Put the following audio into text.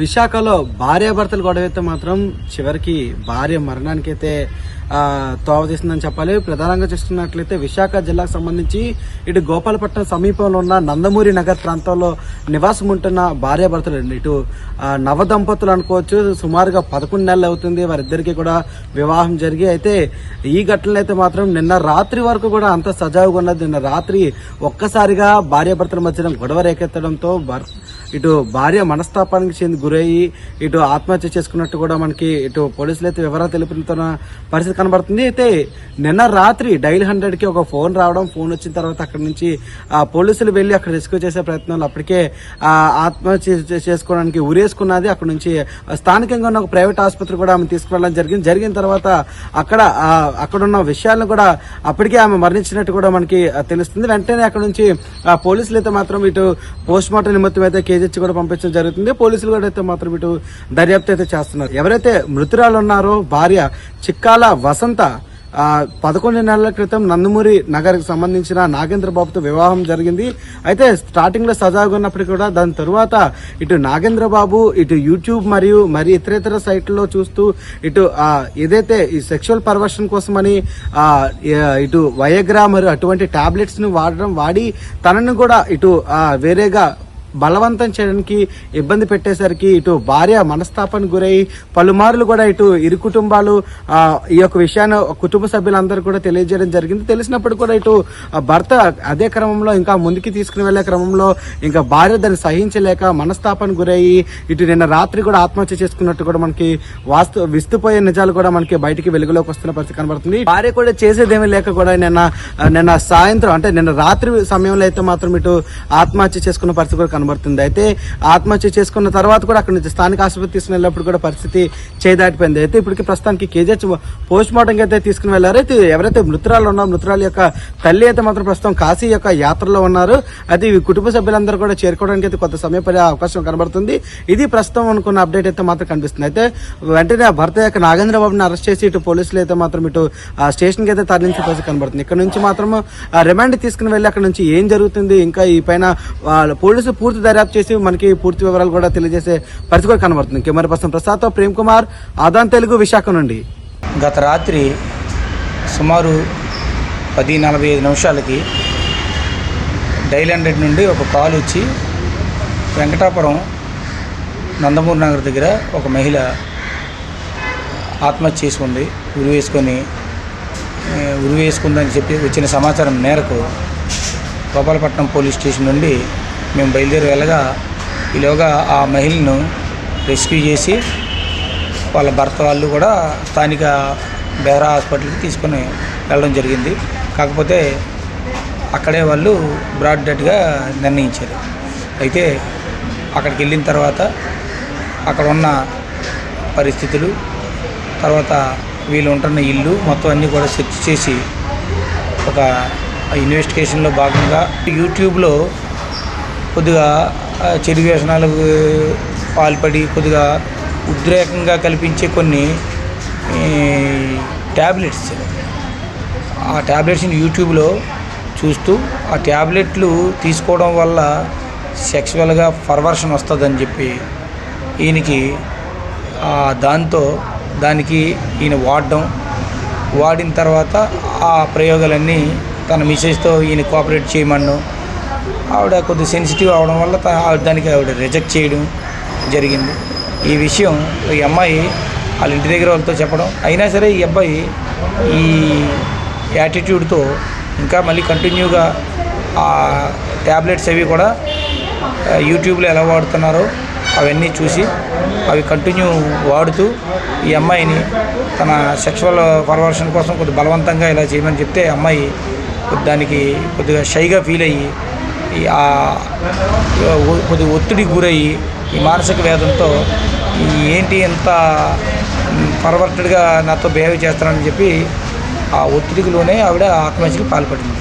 విశాఖలో భార్యాభర్తలు గొడవైతే మాత్రం చివరికి భార్య మరణానికైతే ఆ, చెప్పాలి. ప్రధానంగా చూస్తున్నట్లయితే విశాఖ జిల్లాకు సంబంధించి ఇటు గోపాలపట్నం సమీపంలో ఉన్న నందమూరి నగర్ ప్రాంతంలో నివాసం ఉంటున్న భార్యాభర్తలు అండి. ఇటు నవ దంపతులు అనుకోవచ్చు. సుమారుగా పదకొండు నెలలు అవుతుంది. వారిద్దరికీ కూడా వివాహం జరిగి అయితే ఈ ఘటనలు అయితే మాత్రం నిన్న రాత్రి వరకు కూడా అంత సజావుగా ఉన్నది. నిన్న రాత్రి ఒక్కసారిగా భార్యాభర్తల మధ్యన గొడవ రేకెత్తడంతో ఇటు భార్య మనస్తాపానికి చెంది గురయ్యి ఇటు ఆత్మహత్య చేసుకున్నట్టు కూడా మనకి ఇటు పోలీసులు అయితే వివరాలు తెలుపుతున్న పరిస్థితి కనబడుతుంది. అయితే నిన్న రాత్రి డైల్ హండ్రెడ్కి ఒక ఫోన్ రావడం ఫోన్ వచ్చిన తర్వాత అక్కడి నుంచి ఆ పోలీసులు వెళ్ళి అక్కడ రెస్క్యూ చేసే ప్రయత్నంలో అప్పటికే ఆత్మహత్య చేసుకోవడానికి ఉరేసుకున్నది. అక్కడ నుంచి స్థానికంగా ఉన్న ఒక ప్రైవేట్ ఆసుపత్రి కూడా ఆమె తీసుకువెళ్ళడం జరిగింది. జరిగిన తర్వాత అక్కడ అక్కడున్న అక్కడ ఉన్న విషయాలను కూడా అప్పటికే ఆమె మరణించినట్టు కూడా మనకి తెలుస్తుంది. వెంటనే అక్కడ నుంచి ఆ పోలీసులు అయితే మాత్రం ఇటు పోస్ట్ మార్టం నిమిత్తం అయితే కేజీహెచ్ కూడా పంపించడం జరుగుతుంది. పోలీసులు కూడా అయితే మాత్రం ఇటు దర్యాప్తు అయితే చేస్తున్నారు. ఎవరైతే మృతురాలు ఉన్నారో భార్య చిక్కాల వసంత పదకొండు నెలల క్రితం నందమూరి నగర్కి సంబంధించిన నాగేంద్ర బాబుతో వివాహం జరిగింది. అయితే స్టార్టింగ్లో సజావుగా ఉన్నప్పటికీ కూడా దాని తరువాత ఇటు నాగేంద్ర బాబు ఇటు యూట్యూబ్ మరియు మరి ఇతరేతర సైట్లలో చూస్తూ ఇటు ఏదైతే ఈ సెక్షువల్ పర్వర్షన్ కోసమని ఇటు వయగ్రా మరియు అటువంటి టాబ్లెట్స్ను వాడడం వాడి తనను కూడా ఇటు వేరేగా బలవంతం చేయడానికి ఇబ్బంది పెట్టేసరికి ఇటు భార్య మనస్తాపానికి గురై పలుమార్లు కూడా ఇటు ఇరు కుటుంబాలు ఆ, ఈ యొక్క విషయాన్ని కుటుంబ సభ్యులందరూ కూడా తెలియజేయడం జరిగింది. తెలిసినప్పుడు కూడా ఇటు భర్త అదే క్రమంలో ఇంకా ముందుకి తీసుకుని వెళ్ళే క్రమంలో ఇంకా భార్య దాన్ని సహించలేక మనస్తాపానికి గురయ్యి ఇటు నిన్న రాత్రి కూడా ఆత్మహత్య చేసుకున్నట్టు కూడా మనకి వాస్తు విస్తుపోయే నిజాలు కూడా మనకి బయటికి వెలుగులోకి వస్తున్న పరిస్థితి కనబడుతుంది. భార్య కూడా చేసేదేమీ లేక కూడా నిన్న నిన్న సాయంత్రం అంటే నిన్న రాత్రి సమయంలో అయితే మాత్రం ఇటు ఆత్మహత్య చేసుకున్న పరిస్థితి కూడా కనబడుతుంది. అయితే ఆత్మహత్య చేసుకున్న తర్వాత కూడా అక్కడ నుంచి స్థానిక ఆసుపత్రి తీసుకుని వెళ్ళినప్పుడు కూడా పరిస్థితి చేదాటిపోయింది అయితే ఇప్పటికి ప్రస్తుతానికి కేజీహెచ్ పోస్ట్ మార్టం అయితే తీసుకుని వెళ్ళారు అయితే ఎవరైతే మృతురాలు ఉన్నారో మృతురాలు యొక్క తల్లి అయితే మాత్రం ప్రస్తుతం కాశీ యొక్క యాత్రలో ఉన్నారు. అయితే ఈ కుటుంబ సభ్యులందరూ కూడా చేరుకోవడానికి అయితే కొంత సమయం పడే అవకాశం కనబడుతుంది. ఇది ప్రస్తుతం అనుకున్న అప్డేట్ అయితే మాత్రం కనిపిస్తుంది. అయితే వెంటనే భర్త యొక్క నాగేంద్రబాబుని అరెస్ట్ చేసి ఇటు పోలీసులు అయితే మాత్రం ఇటు స్టేషన్కి అయితే తరలించిన పరిస్థితి కనబడుతుంది. ఇక్కడ నుంచి మాత్రం రిమాండ్ తీసుకుని వెళ్ళి అక్కడ నుంచి ఏం జరుగుతుంది? ఇంకా ఈ పైన వాళ్ళ పోలీసులు పూర్తి దర్యాప్తు చేసి మనకి పూర్తి వివరాలు కూడా తెలియజేసే పరిస్థితి కూడా కనబడుతుంది. కెమెరా పర్సన్ ప్రసాద్తో ప్రేమ్ కుమార్ ఆదాన్ తెలుగు విశాఖ నుండి. గత రాత్రి సుమారు పది నలభై ఐదు నిమిషాలకి డైల్ హండ్రెడ్ నుండి ఒక కాల్ వచ్చి వెంకటాపురం నందమూరి నగర్ దగ్గర ఒక మహిళ ఆత్మహత్య చేసుకుంది ఉరి వేసుకొని ఉరి వేసుకుందని చెప్పి వచ్చిన సమాచారం మేరకు గోపాలపట్నం పోలీస్ స్టేషన్ నుండి మేము బయలుదేరి వెళ్ళగా ఈలోగా ఆ మహిళను రెస్క్యూ చేసి వాళ్ళ భర్త వాళ్ళు కూడా స్థానిక బేరా హాస్పిటల్కి తీసుకొని వెళ్ళడం జరిగింది. కాకపోతే అక్కడే వాళ్ళు బ్రాడ్ డెడ్గా నిర్ణయించారు. అయితే అక్కడికి వెళ్ళిన తర్వాత అక్కడ ఉన్న పరిస్థితులు తర్వాత వీళ్ళు ఉంటున్న ఇల్లు మొత్తం అన్నీ కూడా సెర్చ్ చేసి ఒక ఇన్వెస్టిగేషన్లో భాగంగా యూట్యూబ్లో కొద్దిగా చెడు వ్యసనాలకు పాల్పడి కొద్దిగా ఉద్రేకంగా కల్పించే కొన్ని ట్యాబ్లెట్స్ ఆ ట్యాబ్లెట్స్ని యూట్యూబ్లో చూస్తూ ఆ ట్యాబ్లెట్లు తీసుకోవడం వల్ల సెక్చువల్గా పర్వర్షన్ వస్తుందని చెప్పి ఈయనకి దాంతో దానికి ఈయన వాడడం వాడిన తర్వాత ఆ ప్రయోగాలన్నీ తన మిసెస్తో ఈయన కోఆపరేట్ చేయమన్నాం ఆవిడ కొద్ది సెన్సిటివ్ అవడం వల్ల ఆవిడ దానికి ఆవిడ రిజెక్ట్ చేయడం జరిగింది. ఈ విషయం ఈ అమ్మాయి వాళ్ళ ఇంటి దగ్గర వాళ్ళతో చెప్పడం అయినా సరే ఈ అబ్బాయి ఈ యాటిట్యూడ్తో ఇంకా మళ్ళీ కంటిన్యూగా ఆ ట్యాబ్లెట్స్ అవి కూడా యూట్యూబ్లో ఎలా వాడుతున్నారో అవన్నీ చూసి అవి కంటిన్యూ వాడుతూ ఈ అమ్మాయిని తన సెక్షువల్ పర్వర్షన్ కోసం కొద్ది బలవంతంగా ఇలా చేయమని చెప్తే అమ్మాయి దానికి కొద్దిగా షైగా ఫీల్ అయ్యి కొద్ది ఒత్తిడికి గురయ్యి ఈ మానసిక వేదంతో ఈ ఏంటి ఎంత పర్వర్టెడ్గా నాతో బిహేవ్ చేస్తానని చెప్పి ఆ ఒత్తిడికిలోనే ఆవిడ ఆత్మహత్యకు పాల్పడింది.